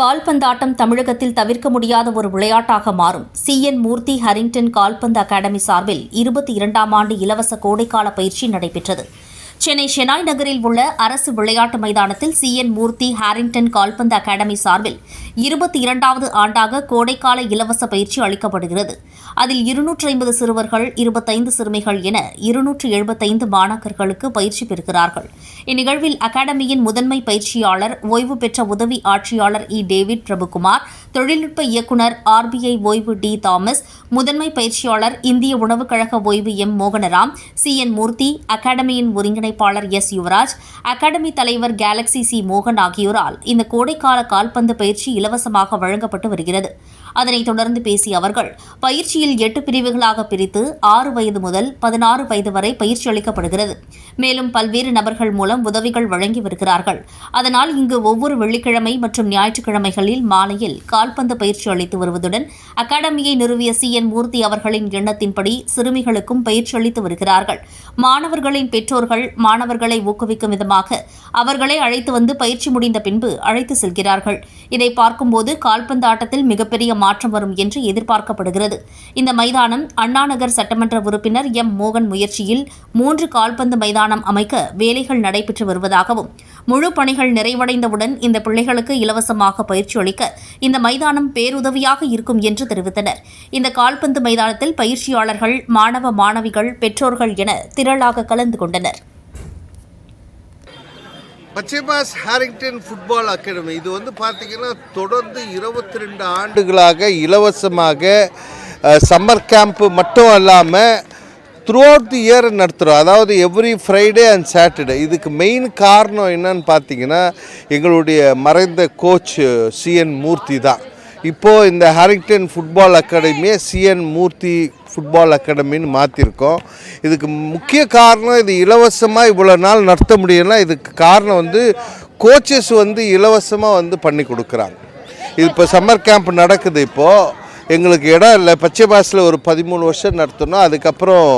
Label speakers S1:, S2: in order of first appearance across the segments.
S1: கால்பந்தாட்டம் தமிழகத்தில் தவிர்க்க முடியாத ஒரு விளையாட்டாக மாறும். சிஎன் மூர்த்தி ஹரிங்டன் கால்பந்து அகாடமி சார்பில் இருபத்தி இரண்டாம் ஆண்டு இலவச கோடைக்கால பயிற்சி நடைபெற்றது. சென்னை ஷெனாய் நகரில் உள்ள அரசு விளையாட்டு மைதானத்தில் சி என் மூர்த்தி ஹாரிங்டன் கால்பந்து அகாடமி சார்பில் இருபத்தி இரண்டாவது ஆண்டாக கோடைக்கால இலவச பயிற்சி அளிக்கப்படுகிறது. அதில் இருநூற்றி ஐம்பது சிறுவர்கள் இருபத்தைந்து சிறுமிகள் என இருநூற்று எழுபத்தைந்து மாணாக்கர்களுக்கு பயிற்சி பெறுகிறார்கள். இந்நிகழ்வில் அகாடமியின் முதன்மை பயிற்சியாளர் ஓய்வு பெற்ற உதவி ஆட்சியாளர் இ. டேவிட் பிரபுகுமார் தொழில்நுட்ப இயக்குநர் ஆர்பிஐ ஓய்வு டி. தாமஸ் முதன்மை பயிற்சியாளர் இந்திய உணவுக் கழக ஓய்வு எம். மோகனராம் சி. என் மூர்த்தி அகாடமியின் ஒருங்கிணைப்பாளர் எஸ் யுவராஜ் அகாடமி தலைவர் கேலக்ஸி சி மோகன் ஆகியோரால் இந்த கோடைக்கால கால்பந்து பயிற்சி இலவசமாக வழங்கப்பட்டு வருகிறது. அதனைத் தொடர்ந்து பேசிய அவர்கள் பயிற்சியில் எட்டு பிரிவுகளாக பிரித்து ஆறு வயது முதல் பதினாறு வயது வரை பயிற்சி அளிக்கப்படுகிறது. மேலும் பல்வேறு நபர்கள் மூலம் உதவிகள் வழங்கி வருகிறார்கள். அதனால் இங்கு ஒவ்வொரு வெள்ளிக்கிழமை மற்றும் ஞாயிற்றுக்கிழமைகளில் மாலையில் கால்பந்து பயிற்சி அளித்து வருவதுடன் அகாடமியை நிறுவிய சி. என். மூர்த்தி அவர்களின் எண்ணத்தின்படி சிறுமிகளுக்கும் பயிற்சி அளித்து வருகிறார்கள். மாணவர்களின் பெற்றோர்கள் மாணவர்களை ஊக்குவிக்கும் விதமாக அவர்களை அழைத்து வந்து பயிற்சி முடிந்த பின்பு அழைத்து செல்கிறார்கள். இதை பார்க்கும்போது கால்பந்து ஆட்டத்தில் மிகப்பெரிய மாற்றம் வரும் என்று எதிர்பார்க்கப்படுகிறது. இந்த மைதானம் அண்ணாநகர் சட்டமன்ற உறுப்பினர் எம். மோகன் முயற்சியில் மூன்று கால்பந்து மைதானம் அமைக்க வேலைகள் நடைபெற்று வருவதாகவும் முழு பணிகள் நிறைவடைந்தவுடன் இந்த பிள்ளைகளுக்கு இலவசமாக பயிற்சி அளிக்க இந்த மைதானம் பேருதவியாக இருக்கும் என்று தெரிவித்தனர். இந்த கால்பந்து மைதானத்தில் பயிற்சியாளர்கள் மாணவ மாணவிகள் பெற்றோர்கள் என திரளாக கலந்து கொண்டனர்.
S2: பச்சைபாஸ் ஹாரிங்டன் ஃபுட்பால் அகாடமி. இது வந்து பார்த்தீங்கன்னா தொடர்ந்து இருபத்தி ரெண்டு ஆண்டுகளாக இலவசமாக சம்மர் கேம்ப்பு மட்டும் இல்லாமல் த்ரூ அவுட் தி இயர் நடத்துகிறோம் அதாவது எவ்ரி ஃப்ரைடே அண்ட் சாட்டர்டே இதுக்கு மெயின் காரணம் என்னன்னு பார்த்தீங்கன்னா எங்களுடைய மறைந்த கோச் சிஎன் மூர்த்தி தான். இப்போது இந்த ஹாரிங்டன் ஃபுட்பால் அகாடமியை சிஎன் மூர்த்தி ஃபுட்பால் அகாடமின்னு மாற்றிருக்கோம் இதுக்கு முக்கிய காரணம் இது இலவசமாக இவ்வளோ நாள் நடத்த முடியும்னா இதுக்கு காரணம் வந்து கோச்சஸ் வந்து இலவசமாக வந்து பண்ணி கொடுக்குறாங்க. இது இப்போ சம்மர் கேம்ப் நடக்குது இப்போது எங்களுக்கு இடம் இல்லை. பச்சை பாஸில் ஒரு பதிமூணு வருஷம் நடத்தணும் அதுக்கப்புறம்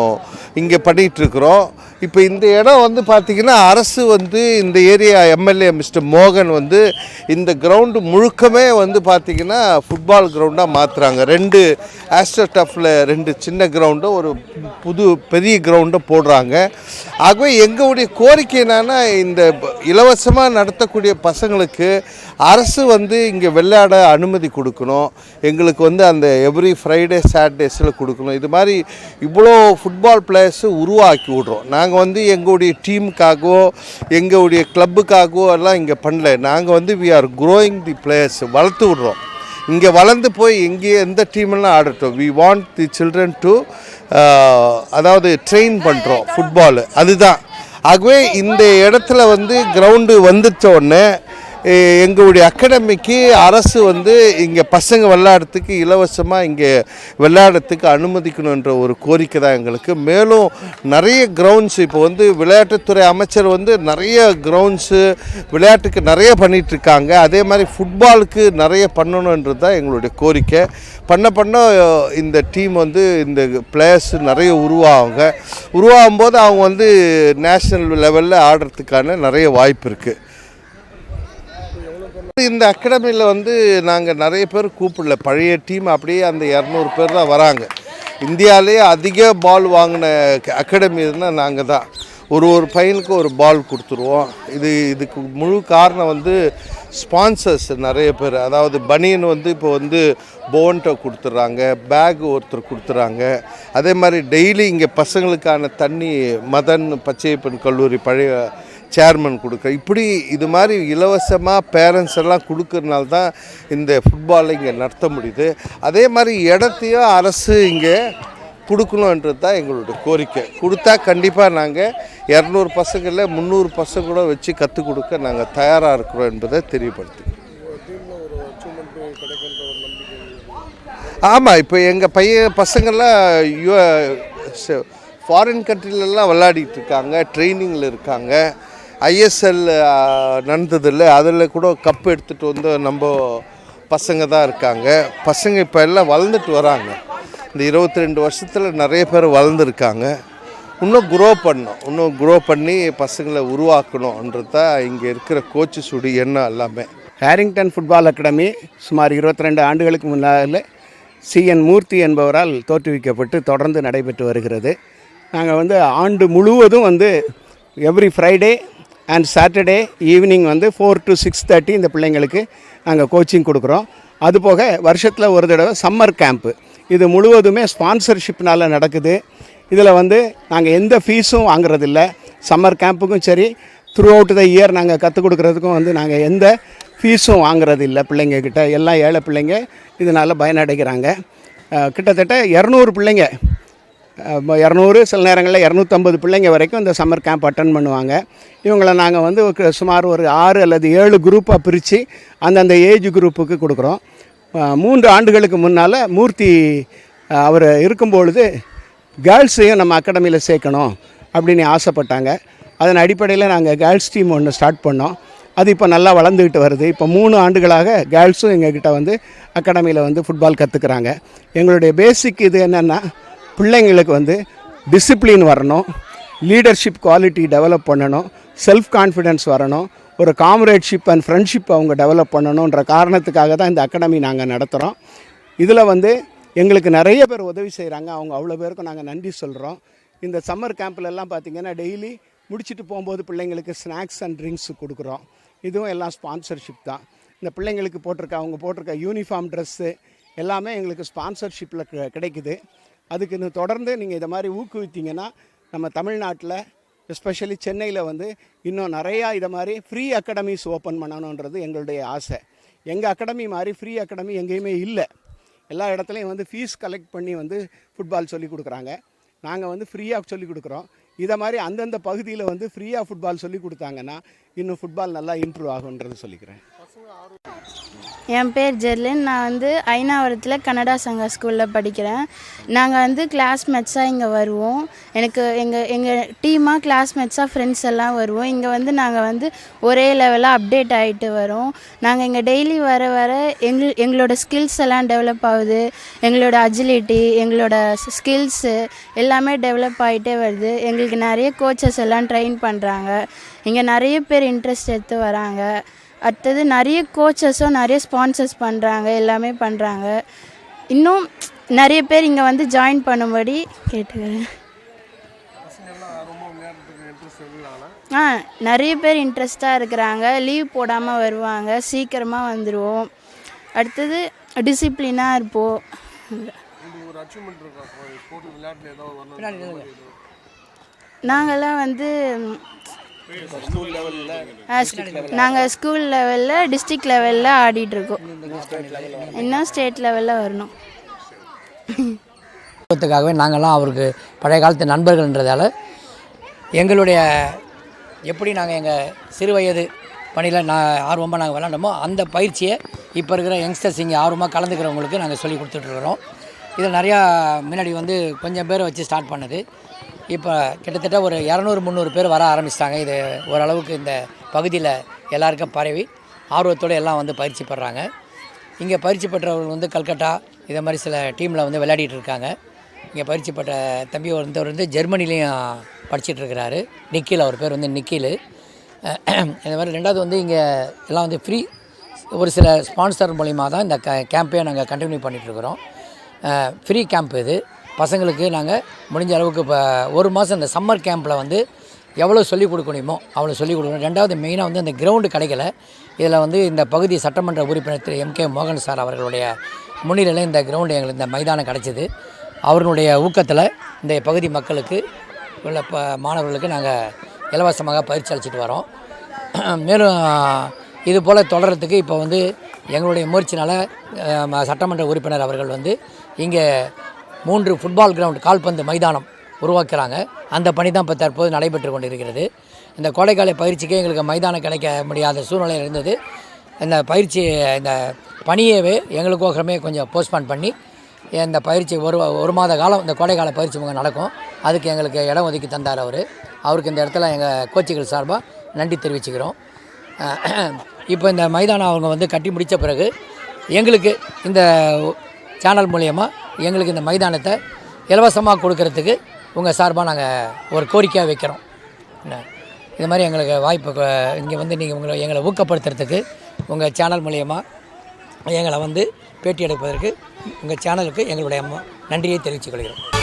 S2: இங்கே பண்ணிகிட்ருக்குறோம் இப்போ இந்த இடம் வந்து பார்த்திங்கன்னா அரசு வந்து இந்த ஏரியா எம்எல்ஏ மிஸ்டர் மோகன் வந்து இந்த கிரவுண்டு முழுக்கமே வந்து பார்த்திங்கன்னா ஃபுட்பால் கிரவுண்டாக மாற்றுறாங்க ரெண்டு ஆஸ்ட்ரோடஃபில் ரெண்டு சின்ன கிரவுண்டும் ஒரு புது பெரிய கிரவுண்டை போடுறாங்க. ஆகவே எங்களுடைய கோரிக்கை என்னன்னா இந்த இலவசமாக நடத்தக்கூடிய பசங்களுக்கு அரசு வந்து இங்கே விளையாட அனுமதி கொடுக்கணும். எங்களுக்கு வந்து அந்த எவ்ரி ஃப்ரைடே சாட்டர்டேஸில் கொடுக்கணும். இது மாதிரி இவ்வளோ ஃபுட்பால் பிளேயர்ஸு உருவாக்கி விட்றோம். நாங்கள் வந்து எங்களுடைய டீமுக்காகவோ எங்களுடைய கிளப்புக்காகவோ எல்லாம் இங்கே பண்ணல. நாங்கள் வந்து we are growing the players வளர்த்து விட்றோம். இங்கே வளர்ந்து போய் எங்கேயே எந்த டீமெல்லாம் ஆடட்டும். We want the children to அதாவது ட்ரெயின் பண்ணுறோம் ஃபுட்பாலு அதுதான். ஆகவே இந்த இடத்துல வந்து கிரவுண்டு வந்துச்ச உடனே எங்களுடைய அகாடமிக்கு அரசு வந்து இங்கே பசங்க விளையாடுறதுக்கு இலவசமாக இங்கே விளையாடுறதுக்கு அனுமதிக்கணுன்ற ஒரு கோரிக்கை தான் எங்களுக்கு. மேலும் நிறைய கிரவுண்ட்ஸ் இப்போ வந்து விளையாட்டுத்துறை அமைச்சர் வந்து நிறைய கிரவுண்ட்ஸு விளையாட்டுக்கு நிறைய பண்ணிகிட்ருக்காங்க அதே மாதிரி ஃபுட்பாலுக்கு நிறைய பண்ணணுன்றது தான் எங்களுடைய கோரிக்கை. பண்ண பண்ண இந்த டீம் வந்து இந்த பிளேயர்ஸ் நிறைய உருவாகுங்க. உருவாகும் போது அவங்க வந்து நேஷ்னல் லெவலில் ஆடுறதுக்கான நிறைய வாய்ப்பு இருக்குது இந்த அகாடமியில் வந்து நாங்கள் நிறைய பேர் கூப்பிடல. பழைய டீம் அப்படியே அந்த இரநூறு பேர் தான் வராங்க. இந்தியாவிலே அதிக பால் வாங்கின அகாடமி இருந்தால் நாங்கள் தான். ஒரு ஒரு பையனுக்கு ஒரு பால் கொடுத்துருவோம். இது இதுக்கு முழு காரணம் வந்து ஸ்பான்சர்ஸ் நிறைய பேர். அதாவது பனியன் வந்து இப்போ வந்து போன்ட்டை கொடுத்துட்றாங்க பேக் ஒருத்தர் கொடுத்துட்றாங்க அதே மாதிரி டெய்லி இங்கே பசங்களுக்கான தண்ணி மதன் பச்சையப்பன் கல்லூரி பழைய சேர்மன் கொடுக்க. இப்படி இது மாதிரி இலவசமாக பேரண்ட்ஸ் எல்லாம் கொடுக்கறனால தான் இந்த ஃபுட்பாலை இங்கே நடத்த முடியுது. அதே மாதிரி இடத்தையும் அரசு இங்கே கொடுக்கணுன்றது தான் எங்களுடைய கோரிக்கை. கொடுத்தா கண்டிப்பாக நாங்கள் இரநூறு பசங்களில் முந்நூறு பசங்க கூட வச்சு கற்றுக் கொடுக்க நாங்கள் தயாராக இருக்கிறோம் என்பதை தெரியப்படுத்தி ஆமாம் இப்போ எங்கள் பையன் பசங்கள்லாம் யூ ஃபாரின் கண்ட்ரிலெல்லாம் விளையாடிட்டு இருக்காங்க ட்ரைனிங்கில் இருக்காங்க. ஐஎஸ்எல் நடந்ததில்ல. அதில் கூட கப் எடுத்துகிட்டு வந்து நம்ம பசங்க தான் இருக்காங்க. பசங்க இப்போ எல்லாம் வளர்ந்துட்டு வராங்க. இந்த இருபத்தி ரெண்டு வருஷத்தில் நிறைய பேர் வளர்ந்துருக்காங்க. இன்னும் குரோ பண்ணணும். இன்னும் குரோ பண்ணி பசங்களை உருவாக்கணுன்றது தான் இங்கே இருக்கிற கோச்சஸுடைய எண்ணம் எல்லாமே.
S3: ஹேரிங்டன் ஃபுட்பால் அகாடமி சுமார் 22 ஆண்டுகளுக்கு முன்னால் சிஎன் மூர்த்தி என்பவரால் தோற்றுவிக்கப்பட்டு தொடர்ந்து நடைபெற்று வருகிறது. நாங்கள் வந்து ஆண்டு முழுவதும் வந்து every Friday and Saturday evening வந்து ஃபோர் டு சிக்ஸ் தேர்ட்டி இந்த பிள்ளைங்களுக்கு நாங்கள் கோச்சிங் கொடுக்குறோம். அதுபோக வருஷத்தில் ஒரு தடவை சம்மர் கேம்ப்பு இது முழுவதுமே ஸ்பான்சர்ஷிப்னால் நடக்குது. இதில் வந்து நாங்கள் எந்த ஃபீஸும் வாங்குறதில்ல. சம்மர் கேம்புக்கும் சரி த்ரூ அவுட் த இயர் நாங்கள் கற்றுக் கொடுக்குறதுக்கும் வந்து நாங்கள் எந்த ஃபீஸும் வாங்குறது இல்லை பிள்ளைங்கக்கிட்ட எல்லாம் ஏழை பிள்ளைங்க இதனால் பயனடைகிறாங்க. கிட்டத்தட்ட இரநூறு பிள்ளைங்க இரநூறு சில நேரங்களில் இரநூத்தம்பது பிள்ளைங்க வரைக்கும் இந்த சம்மர் கேம்ப் அட்டன் பண்ணுவாங்க. இவங்களை நாங்கள் வந்து சுமார் ஒரு ஆறு அல்லது ஏழு குரூப்பாக பிரித்து அந்தந்த ஏஜ் குரூப்புக்கு கொடுக்குறோம். மூன்று ஆண்டுகளுக்கு முன்னால் மூர்த்தி அவர் இருக்கும்பொழுது கேர்ள்ஸையும் நம்ம அகாடமியில் சேர்க்கணும் அப்படின்னு ஆசைப்பட்டாங்க. அதன் அடிப்படையில் நாங்கள் கேர்ள்ஸ் டீம் ஒன்று ஸ்டார்ட் பண்ணோம். அது இப்போ நல்லா வளர்ந்துக்கிட்டு வருது. இப்போ மூணு ஆண்டுகளாக கேர்ள்ஸும் எங்ககிட்ட வந்து அகாடமியில் வந்து ஃபுட்பால் கற்றுக்குறாங்க எங்களுடைய பேசிக் இது என்னென்னா பிள்ளைங்களுக்கு வந்து டிசிப்ளின் வரணும் லீடர்ஷிப் குவாலிட்டி டெவலப் பண்ணணும் செல்ஃப் கான்ஃபிடென்ஸ் வரணும் ஒரு காம்ரேட்ஷிப் அண்ட் ஃப்ரெண்ட்ஷிப் அவங்க டெவலப் பண்ணணுன்ற காரணத்துக்காக தான் இந்த அகாடமி நாங்கள் நடத்துகிறோம் இதில் வந்து எங்களுக்கு நிறைய பேர் உதவி செய்கிறாங்க அவங்க அவ்வளோ பேருக்கும் நாங்கள் நன்றி சொல்கிறோம் இந்த சம்மர் கேம்ப்லெல்லாம் பார்த்திங்கன்னா டெய்லி முடிச்சுட்டு போகும்போது பிள்ளைங்களுக்கு ஸ்நாக்ஸ் அண்ட் ட்ரிங்க்ஸ் கொடுக்குறோம். இதுவும் எல்லாம் ஸ்பான்சர்ஷிப் தான். இந்த பிள்ளைங்களுக்கு போட்டிருக்க அவங்க போட்டிருக்க யூனிஃபார்ம் ட்ரெஸ்ஸு எல்லாமே எங்களுக்கு ஸ்பான்சர்ஷிப்பில் கிடைக்குது. அதுக்கு தொடர்ந்து நீங்கள் இதை மாதிரி ஊக்குவித்தீங்கன்னா நம்ம தமிழ்நாட்டில் எஸ்பெஷலி சென்னையில் வந்து இன்னும் நிறையா இதை மாதிரி ஃப்ரீ அகாடமிஸ் ஓப்பன் பண்ணணுன்றது எங்களுடைய ஆசை. எங்கள் அகாடமி மாதிரி ஃப்ரீ அகாடமி எங்கேயுமே இல்லை. எல்லா இடத்துலையும் வந்து ஃபீஸ் கலெக்ட் பண்ணி வந்து ஃபுட்பால் சொல்லி கொடுக்குறாங்க. நாங்கள் வந்து ஃப்ரீயாக சொல்லி கொடுக்குறோம். இதை மாதிரி அந்தந்த பகுதியில் வந்து ஃப்ரீயாக ஃபுட்பால் சொல்லி கொடுத்தாங்கன்னா இன்னும் ஃபுட்பால் நல்லா இம்ப்ரூவ் ஆகுன்றது சொல்லிக்கிறேன்.
S4: என் பேர் ஜெர்லின். நான் வந்து ஐநாவரத்தில் கன்னடா சங்கா ஸ்கூலில் படிக்கிறேன். நாங்கள் வந்து கிளாஸ்மேட்ஸாக இங்கே வருவோம். எனக்கு எங்கள் எங்கள் டீமாக கிளாஸ்மேட்ஸாக ஃப்ரெண்ட்ஸ் எல்லாம் வருவோம். இங்கே வந்து நாங்கள் வந்து ஒரே லெவலாக அப்டேட் ஆகிட்டு வரோம். நாங்கள் இங்கே டெய்லி வர வர எங்கள் எங்களோட ஸ்கில்ஸ் எல்லாம் டெவலப் ஆகுது. எங்களோட அஜிலிட்டி எங்களோட ஸ்கில்ஸு எல்லாமே டெவலப் ஆகிட்டே வருது. எங்களுக்கு நிறைய கோச்சஸ் எல்லாம் ட்ரெயின் பண்ணுறாங்க இங்கே நிறைய பேர் இன்ட்ரெஸ்ட் எடுத்து வராங்க. அடுத்தது நிறைய கோச்சஸும் நிறைய ஸ்பான்சர்ஸ் பண்ணுறாங்க எல்லாமே பண்ணுறாங்க இன்னும் நிறைய பேர் இங்கே வந்து ஜாயின் பண்ணும்படி கேட்டுக்கிறேன். ஆ நிறைய பேர் இன்ட்ரெஸ்டாக இருக்கிறாங்க. லீவ் போடாமல் வருவாங்க. சீக்கிரமாக வந்துடுவோம் அடுத்தது டிசிப்ளினாக இருப்போம். நாங்கள்லாம் வந்து நாங்கள் ஸ்கூல் லெவலில் டிஸ்ட்ரிக்ட் லெவலில் ஆடிட்டுருக்கோம். இன்னும் ஸ்டேட் லெவலில் வரணும்.
S5: குடும்பத்துக்காகவே நாங்கள்லாம் அவருக்கு பழைய காலத்து நண்பர்கள்ன்றதால எங்களுடைய எப்படி நாங்கள் எங்கள் சிறு வயது பணியில் நான் ஆர்வமாக நாங்கள் விளாண்டோமோ அந்த பயிற்சியை இப்போ இருக்கிற யங்ஸ்டர்ஸ் இங்கே ஆர்வமாக கலந்துக்கிறவங்களுக்கு நாங்கள் சொல்லி கொடுத்துட்ருக்குறோம் இதில் நிறையா முன்னாடி வந்து கொஞ்சம் பேரை வச்சு ஸ்டார்ட் பண்ணது. இப்போ கிட்டத்தட்ட ஒரு இரநூறு முந்நூறு பேர் வர ஆரம்பிச்சிட்டாங்க. இது ஓரளவுக்கு இந்த பகுதியில் எல்லாருக்கும் பரவி ஆர்வத்தோடு எல்லாம் வந்து பயிற்சி பெறாங்க. இங்கே பயிற்சி பெற்றவர்கள் வந்து கல்கட்டா இதை மாதிரி சில டீமில் வந்து விளையாடிட்டு இருக்காங்க. இங்கே பயிற்சி பெற்ற தம்பி ஒருத்தவர் வந்து ஜெர்மனிலையும் படிச்சிட்டு இருக்கிறாரு. நிக்கில் அவர் பேர் வந்து நிக்கில். இந்த மாதிரி ரெண்டாவது வந்து இங்கே எல்லாம் வந்து ஃப்ரீ ஒரு சில ஸ்பான்சர் மூலிமா தான் இந்த க கேம்பே நாங்கள் கண்டினியூ பண்ணிகிட்ருக்குறோம் ஃப்ரீ கேம்ப் இது. பசங்களுக்கு நாங்கள் முடிஞ்ச அளவுக்கு இப்போ ஒரு மாதம் இந்த சம்மர் கேம்பில் வந்து எவ்வளோ சொல்லிக் கொடுக்க முடியுமோ அவ்வளோ சொல்லிக் கொடுக்கணும். ரெண்டாவது மெயினாக வந்து இந்த கிரவுண்டு கிடைக்கல. இதில் வந்து இந்த பகுதி சட்டமன்ற உறுப்பினர் திரு எம் கே மோகன் சார் அவர்களுடைய முன்னிலையில் இந்த கிரவுண்டு எங்களுக்கு இந்த மைதானம் கிடச்சிது. அவர்களுடைய ஊக்கத்தில் இந்த பகுதி மக்களுக்கு உள்ள ப மாணவர்களுக்கு நாங்கள் இலவசமாக பயிற்சி அளிச்சிட்டு வரோம். மேலும் இது போல் தொடர்கிறதுக்கு இப்போ வந்து எங்களுடைய முயற்சினால் ம- சட்டமன்ற உறுப்பினர் அவர்கள் வந்து இங்கே மூன்று ஃபுட்பால் கிரவுண்ட் கால்பந்து மைதானம் உருவாக்குறாங்க. அந்த பணி தான் இப்போ தற்போது நடைபெற்று கொண்டிருக்கிறது. இந்த கோடைக்கால பயிற்சிக்கே எங்களுக்கு மைதானம் கிடைக்க முடியாத சூழ்நிலை இருந்தது. இந்த பயிற்சி இந்த பணியவே எங்களுக்கோசரமே கொஞ்சம் போஸ்ட்பான் பண்ணி இந்த பயிற்சி ஒரு ஒரு மாத காலம் இந்த கோடைக்கால பயிற்சி முகம் நடக்கும். அதுக்கு எங்களுக்கு இடம் ஒதுக்கி தந்தார் அவர். அவருக்கு இந்த இடத்துல எங்கள் கோச்சிகள் சார்பாக நன்றி தெரிவிச்சுக்கிறோம். இப்போ இந்த மைதானம் அவங்க வந்து கட்டி முடித்த பிறகு எங்களுக்கு இந்த சேனல் மூலயமா எங்களுக்கு இந்த மைதானத்தை இலவசமாக கொடுக்கறதுக்கு உங்கள் சார்பாக நாங்கள் ஒரு கோரிக்கையாக வைக்கிறோம். என்ன? இது மாதிரி எங்களுக்கு வாய்ப்பு இங்கே வந்து நீங்கள் உங்களை எங்களை ஊக்கப்படுத்துறதுக்கு உங்கள் சேனல் மூலயமா எங்களை வந்து பேட்டி எடுப்பதற்கு உங்கள் சேனலுக்கு எங்களுடைய நன்றியை தெரிவித்துக் கொள்கிறோம்.